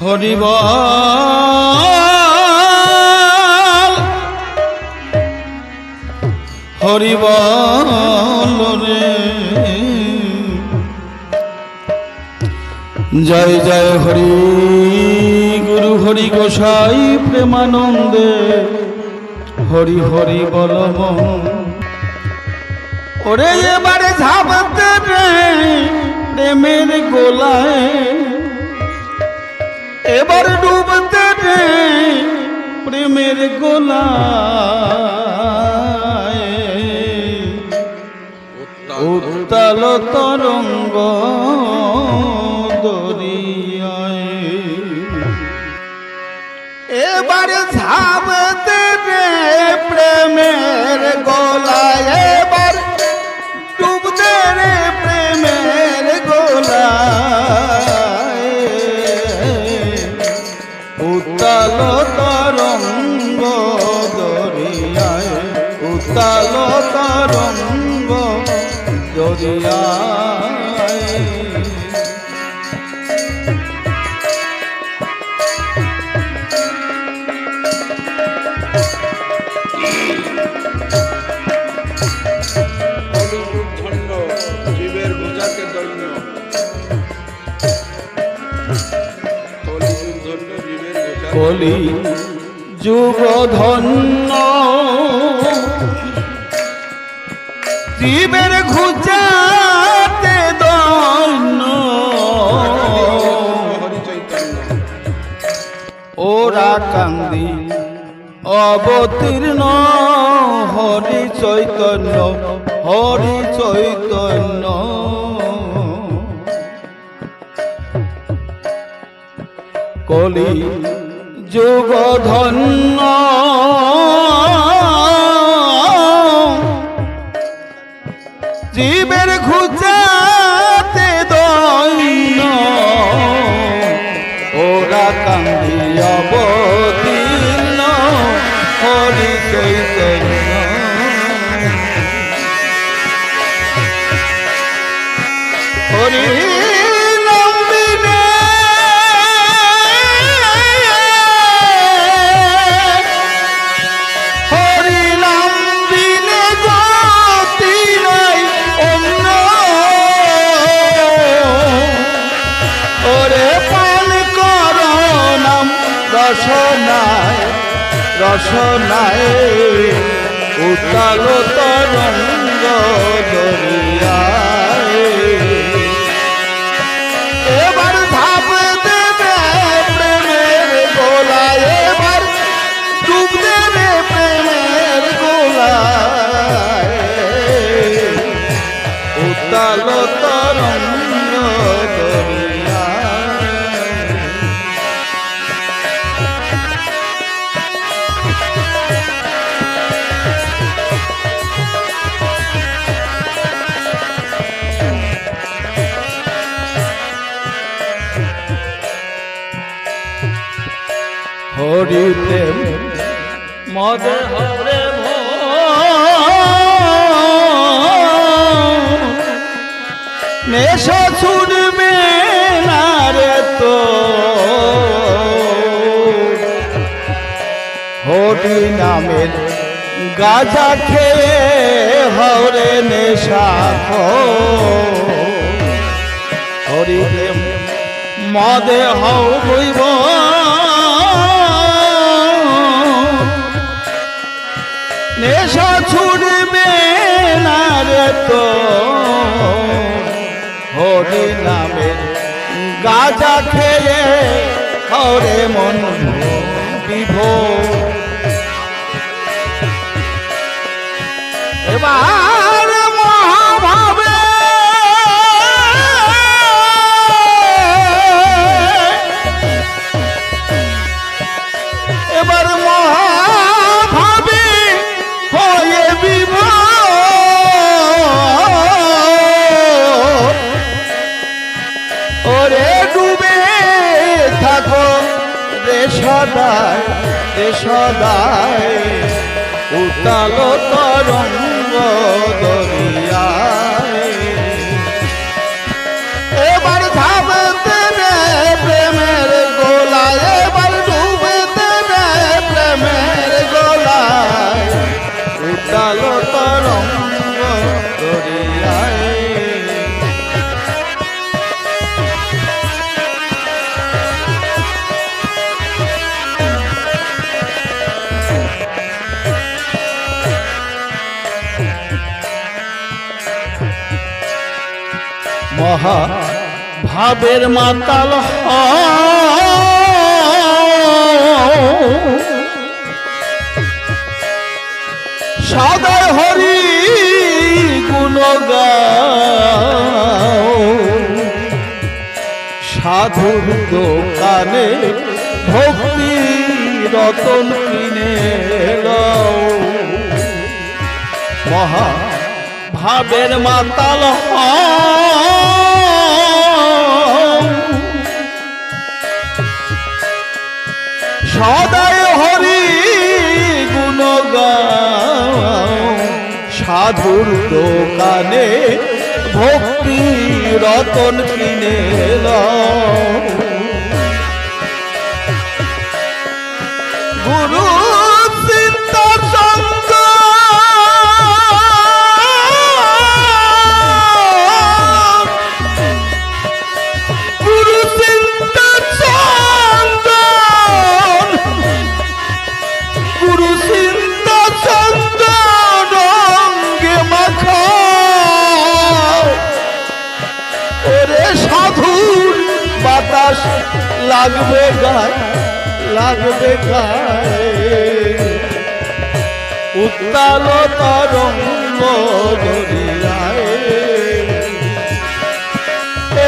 হরিবল রে। জয় জয় হরি। গুরু হরি গোসাই প্রেমানন্দে। হরি হরি বল ওরে এবারে ঝাপতে রে, প্রেমের গোলায়। এবার ডুবতে রে প্রেমের গোলা উত্তাল তরঙ্গ দরিয়ায়। এবার ঝাপতে ধন্য জীবের বোঝাকে কলি যুগ ধন্য জীবের ঘুচাতে দন্য ওরা কান্দি অবতীর্ণ হরি চৈতন্য হরি চৈতন্য কলি যুগ ধন্য জীবের খুঁজাতে রসনায় রসনায় উত্তাল তরঙ্গ প্রেম মদ হরে নেশা ছুটবে না রে তো। হরি নামের গাজা খেয়ে হরে নেশা হরি মদে হও নেশা ছুটবে না রে তো। হরি নামে গাজা খেয়ে হরে মন বিভোর। উতাল তরঙ্গ দরিয়ায় ভাবের মাতাল হ। সাদায় হরি গুণ গাও সাধুর দোকানে ভক্তি রতন কিনে মহা ভাবের মাতাল হও। সাধুর দোকানে ভক্তি রতন কিনে লাগবে গায়, লাগবে গায়ে। উত্তাল তরঙ্গ দরিয়ায়।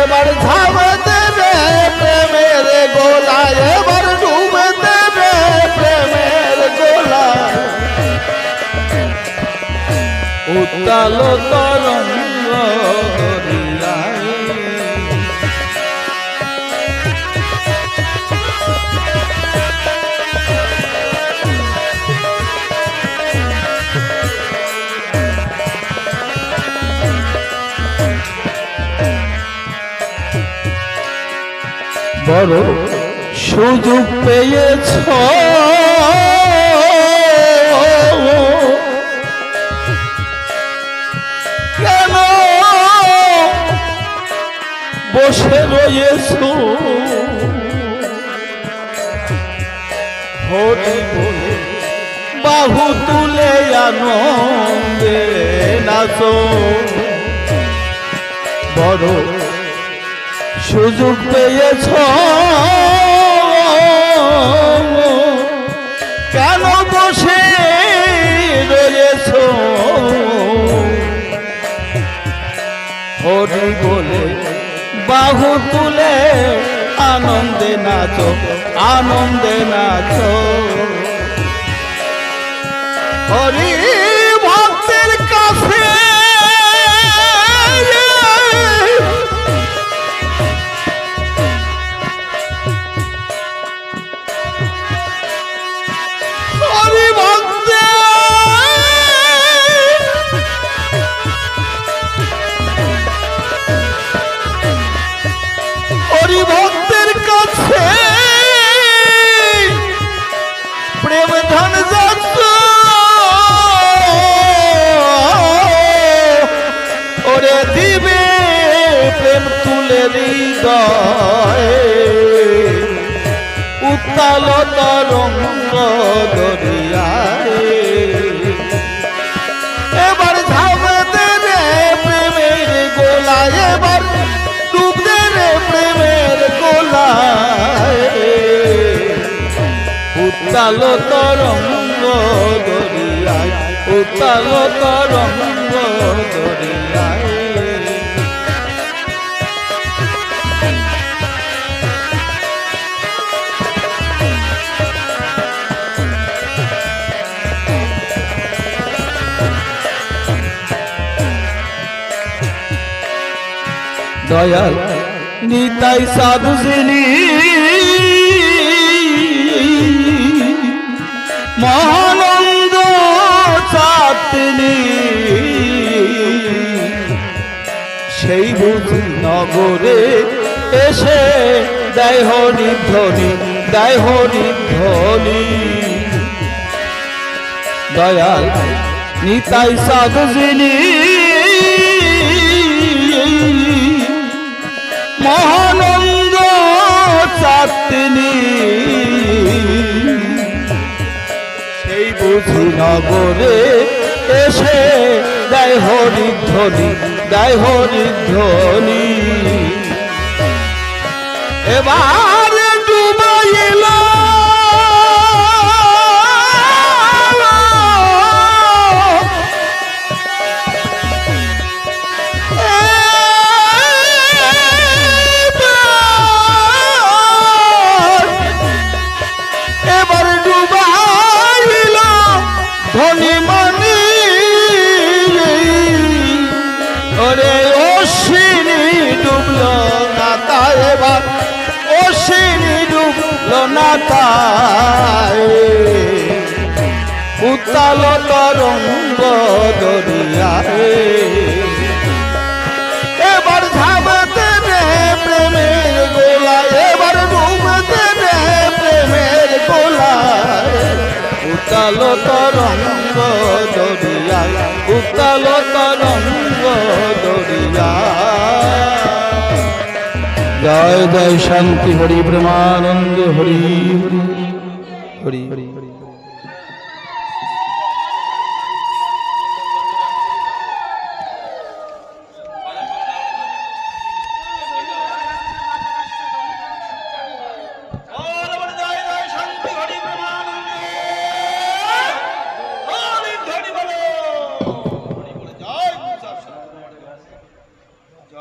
এবার ঝাম দেবে প্রেমের গোলায়, এবার ডুব দেবে প্রেমের গোলায়। উত্তাল তরঙ্গ বড় সুযোগ পেয়েছ। কেন? বসে রয়েছ। বাহু তুলে আনন্দে নাচো। বড় সুযোগ পেয়েছ। কেন বসে রয়েছ? হরি বলে বাহু তুলে আনন্দে নাচো আনন্দে নাচো। হরি হৃদয়ে। উত্তাল তরঙ্গ দরিয়ায় এবার ঝামে রে প্রেমের গোলায়, এবার ডুব দে রে প্রেমের গোলায় উত্তাল তরঙ্গ দরিয়ায়, উত্তাল তরঙ্গ দরিয়ায়। দয়াল, নিতাই সাধু শ্রেণি মহানন্দ চাতনি সেই বুঝি নগরে এসে দেয় হরি ধ্বনি দেয় হরি দয়াল, নিতাই সাধু শ্রেণি মহানন্দ চাতনি সেই বুঝি নগরে এসে দেয় হরি ধ্বনি দেয় হরিধ্বনি এবার তাই। উত্তাল তরঙ্গ দরিয়ায়। এবার ঝামতে রে প্রেমের গোলা এবার ডুবতে রে প্রেমের গোলা উত্তাল তরঙ্গ দরিয়ায়। উত্তাল তরঙ্গ জয় জয় শান্তি হরি প্রেমানন্দ হরি হরি হরি। হরি